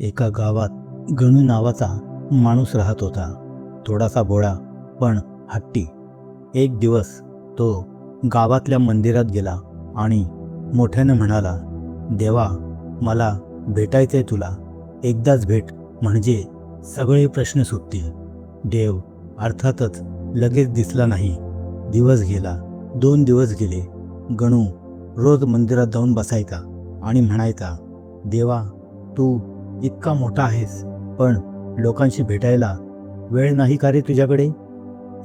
एका गावात गणू नावाचा माणूस राहत होता. थोडासा भोळा पण हट्टी. एक दिवस तो गावातल्या मंदिरात गेला आणि मोठ्यानं म्हणाला देवा मला भेटायचंय तुला. एकदाच भेट म्हणजे सगळे प्रश्न सुटतील. देव अर्थातच लगेच दिसला नाही. दिवस गेला दोन दिवस गेले. गणू रोज मंदिरात जाऊन बसायचा आणि म्हणायचा देवा तू इतका मोठा आहेस. पण लोकांशी भेटायला वेळ नाही का रे तुझ्याकडे?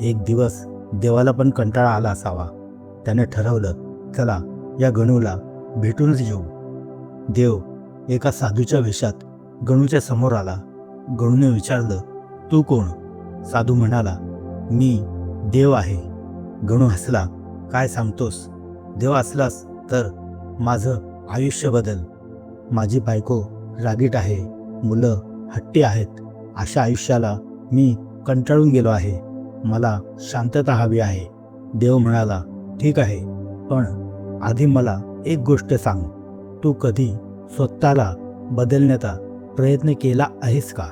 एक दिवस देवाला पण कंटाळा आला असावा. त्याने ठरवलं चला या गणूला भेटूनच येऊ. देव एका साधूच्या वेशात गणूच्या समोर आला. गणूने विचारलं तू कोण? साधू म्हणाला मी देव आहे. गणू हसला काय सांगतोस? देव असलास तर माझं आयुष्य बदल. माझी बायको रागीट आहे मुलं हट्टी आहेत अशा आयुष्याला मी कंटाळून गेलो आहे. मला शांतता हवी आहे. देव म्हणाला ठीक आहे पण आधी मला एक गोष्ट सांग. तू कधी स्वतःला बदलण्याचा प्रयत्न केला आहेस का?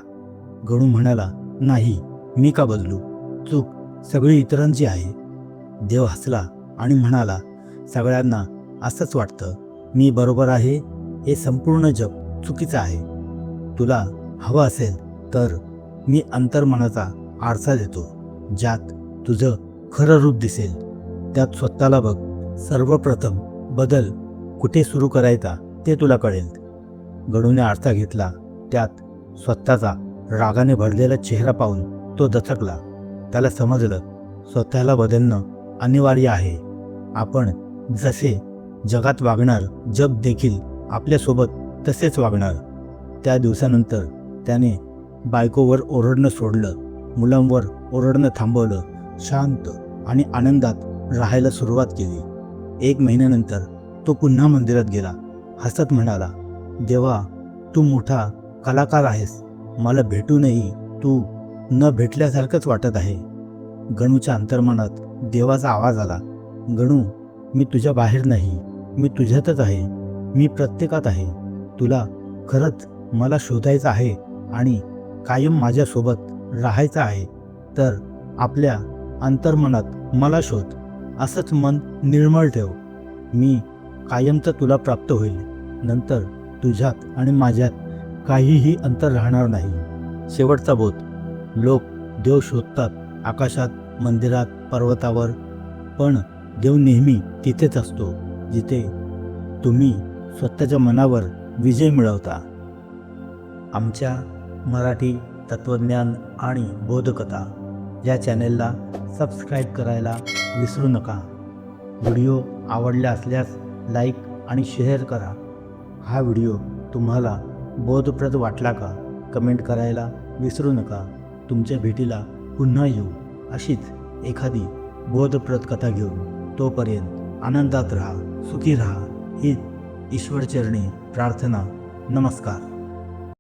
गणू म्हणाला नाही मी का बदलू? चूक सगळी इतरांची आहे. देव हसला आणि म्हणाला सगळ्यांना असंच वाटतं. मी बरोबर आहे हे संपूर्ण जग चुकीचं आहे. तुला हवं असेल तर मी अंतर्मनाचा आरसा देतो ज्यात तुझं खरं रूप दिसेल. त्यात स्वतःला बघ. सर्वप्रथम बदल कुठे सुरू करायचा ते तुला कळेल. गणूने आरसा घेतला. त्यात स्वतःचा रागाने भरलेला चेहरा पाहून तो दचकला. त्याला समजलं स्वतःला बदलणं अनिवार्य आहे. आपण जसे जगात वागणार जग देखील आपल्यासोबत तसेच वागणार. त्या दिवसानंतर त्याने बायकोवर ओरडणं सोडलं मुलांवर ओरडणं थांबवलं शांत आणि आनंदात राहायला सुरुवात केली. एक महिन्यानंतर तो पुन्हा मंदिरात गेला. हसत म्हणाला देवा तू मोठा कलाकार आहेस. मला भेटूनही तू न भेटल्यासारखंच वाटत आहे. गणूच्या अंतर्मनात देवाचा आवाज आला गणू मी तुझ्या बाहेर नाही. मी तुझ्यातच आहे. मी प्रत्येकात आहे. तुला खरंच मला शोधायचं आहे आणि कायम माझ्यासोबत राहायचं आहे तर आपल्या अंतर्मनात मला शोध. असंच मन निर्मळ ठेव. मी कायमचं तुला प्राप्त होईल. नंतर तुझ्यात आणि माझ्यात काहीही अंतर राहणार नाही. शेवटचा बोध. लोक देव शोधतात आकाशात मंदिरात पर्वतावर पण देव नेहमी तिथेच असतो जिथे तुम्ही स्वतःच्या मनावर विजय मिळवता. आमच्या मराठी तत्त्वज्ञान आणि बोधकथा या चॅनेलला सबस्क्राईब करायला विसरू नका. व्हिडिओ आवडला असल्यास लाईक आणि शेअर करा. हा व्हिडिओ तुम्हाला बोधप्रद वाटला का कमेंट करायला विसरू नका. तुमच्या भेटीला पुन्हा येऊ अशीच एखादी बोधप्रद कथा घेऊन. तोपर्यंत आनंदात राहा सुखी राहा ही ईश्वरचरणी प्रार्थना नमस्कार.